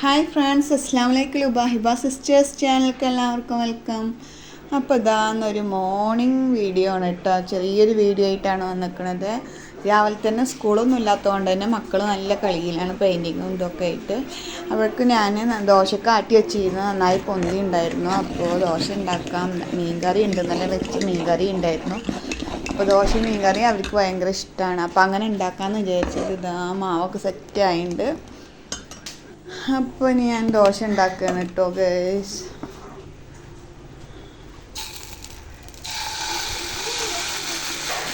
Hi friends അസ്സാം വലൈക്കും ലുബ Hiba sisters ചാനലിലേക്ക് എല്ലാവർക്കും വെൽക്കം അപ്പോൾ ഇതാന്നൊരു മോർണിംഗ് വീഡിയോ ആണ് കേട്ടോ. ചെറിയൊരു വീഡിയോ ആയിട്ടാണ് വന്നിരിക്കുന്നത് രാവിലെ തന്നെ സ്കൂളൊന്നും ഇല്ലാത്തതുകൊണ്ട് തന്നെ മക്കൾ നല്ല കളിയിലാണ് പെയിന്റിങ്ങും ഇതൊക്കെ ആയിട്ട്. അവർക്ക് ഞാൻ ദോശ കാട്ടി വെച്ചിരുന്നു. നന്നായി പൊന്തി ഉണ്ടായിരുന്നു. അപ്പോൾ ദോശ ഉണ്ടാക്കാം. മീൻകറി ഉണ്ട് നല്ല വെച്ച് മീൻകറി ഉണ്ടായിരുന്നു. അപ്പോൾ ദോശ മീൻകറി അവർക്ക് ഭയങ്കര ഇഷ്ടമാണ് അപ്പോൾ അങ്ങനെ ഉണ്ടാക്കാമെന്ന് വിചാരിച്ചത്. ഇതാ മാവൊക്കെ സെറ്റ് ആയിട്ടുണ്ട് അപ്പോൾ ഇനി ഞാൻ ദോശ ഉണ്ടാക്കുകയാണ് കേട്ടോ ഗേസ്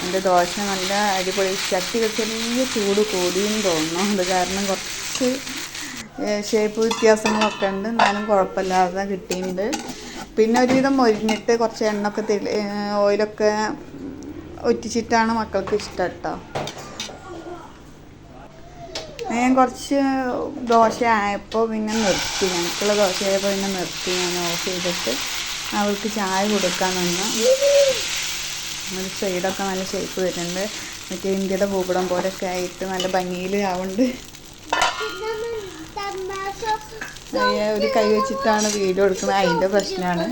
എന്റെ ദോശ നല്ല അടിപൊളി ചട്ടി ചെറിയ ചൂട് കൂടിയെന്ന് തോന്നുന്നു. അത് കാരണം കുറച്ച് ഷേപ്പ് വ്യത്യാസങ്ങളൊക്കെ ഉണ്ട്. എന്നാലും കുഴപ്പമില്ലാതെ കിട്ടിയിട്ടുണ്ട്. പിന്നെ ഒരുവിധം മൊരിഞ്ഞിട്ട് കുറച്ച് എണ്ണൊക്കെ ഓയിലൊക്കെ ഒറ്റിച്ചിട്ടാണ് മക്കൾക്ക് ഇഷ്ടം കേട്ടോ ഞാൻ കുറച്ച് ദോശ ആയപ്പോൾ പിന്നെ നിർത്തി. ഞങ്ങൾക്കുള്ള ദോശ ആയപ്പോൾ പിന്നെ നിർത്തി. ഞാൻ ഓഫ് ചെയ്തിട്ട് അവൾക്ക് ചായ കൊടുക്കാൻ നിന്നു ഒരു സൈഡൊക്കെ നല്ല ഷേപ്പ് വരുന്നുണ്ട്. മറ്റേ ഇന്ത്യയുടെ ഭൂപടം പോലൊക്കെ ആയിട്ട് നല്ല ഭംഗിയിൽ ആവുന്നുണ്ട്. ഒരു കൈ വെച്ചിട്ടാണ് വീഡിയോ എടുക്കുന്നത്. അതിന്റെ പ്രശ്നമാണ്.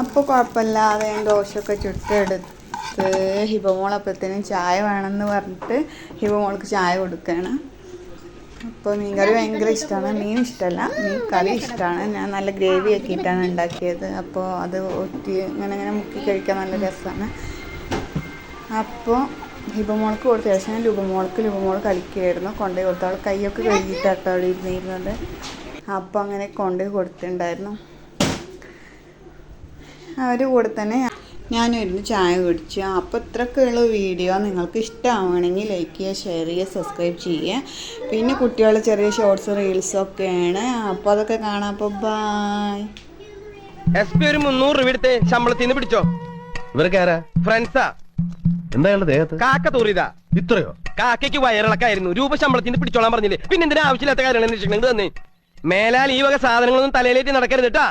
അപ്പോൾ കുഴപ്പമില്ലാതെ ഞാൻ ദോശയൊക്കെ ചുട്ടെടുത്ത് ഹിബമോളപ്പത്തേനും ചായ വേണമെന്ന് പറഞ്ഞിട്ട് ഹിബമോൾക്ക് ചായ കൊടുക്കുകയാണ് അപ്പോൾ മീൻകറി ഭയങ്കര ഇഷ്ടമാണ് മീൻ ഇഷ്ടമല്ല മീൻ കറി ഇഷ്ടമാണ് ഞാൻ നല്ല ഗ്രേവി ആക്കിയിട്ടാണ് ഉണ്ടാക്കിയത്. അപ്പോൾ അത് ഒറ്റി ഇങ്ങനെ ഇങ്ങനെ മുക്കി കഴിക്കാൻ നല്ല രസമാണ്. അപ്പോൾ ഹിബമോൾക്ക് കൊടുത്ത ശേഷം ഞാൻ ലുബമോൾക്ക് ലുബമോൾ കളിക്കുകയായിരുന്നു കൊണ്ടുപോയി കൊടുത്തവൾ കൈയൊക്കെ കഴുകിയിട്ടാട്ടോ അവിടെ ഇരുന്നിരുന്നത്. അപ്പോൾ അങ്ങനെ കൊണ്ടുപോയി കൊടുത്തിട്ടുണ്ടായിരുന്നു. അവർ കൂടെ തന്നെ ഞാനൊരു ചായ കുടിച്ചു. അപ്പോൾ ഇത്രയൊക്കെയുള്ള വീഡിയോ. നിങ്ങൾക്ക് ഇഷ്ടമാവുകയാണെങ്കിൽ ലൈക്ക് ചെയ്യുക ഷെയർ ചെയ്യുക സബ്സ്ക്രൈബ് ചെയ്യുക. പിന്നെ കുട്ടികളെ ചെറിയ ഷോർട്സ് റീൽസ് ഒക്കെയാണ്. അപ്പോൾ അതൊക്കെ കാണാം. അപ്പോൾ ബായ് എസ് പി ഒരു മുന്നൂറ് രൂപ എടുത്ത് ശമ്പളത്തിൽ നിന്ന് പിടിച്ചോ. ഇവർക്ക് ആരാ? ഫ്രണ്ട്സാ എന്താ ദേഹത്ത്? കാക്ക തൂറിയതാ. ഇത്രയോ? കാക്കയ്ക്ക് വയറിളക്കായിരുന്നു. രൂപ ശമ്പളത്തിൽ നിന്ന് പിടിച്ചോളാൻ പറഞ്ഞില്ലേ. പിന്നെ എന്തിനാ ആവശ്യമില്ലാത്ത കാര്യങ്ങൾ അന്വേഷിക്കണം. ഇത് തന്നെ? മേലാൽ ഈ വക സാധനങ്ങളൊന്നും തലയിലേറ്റ് നടക്കരുത് കേട്ടാ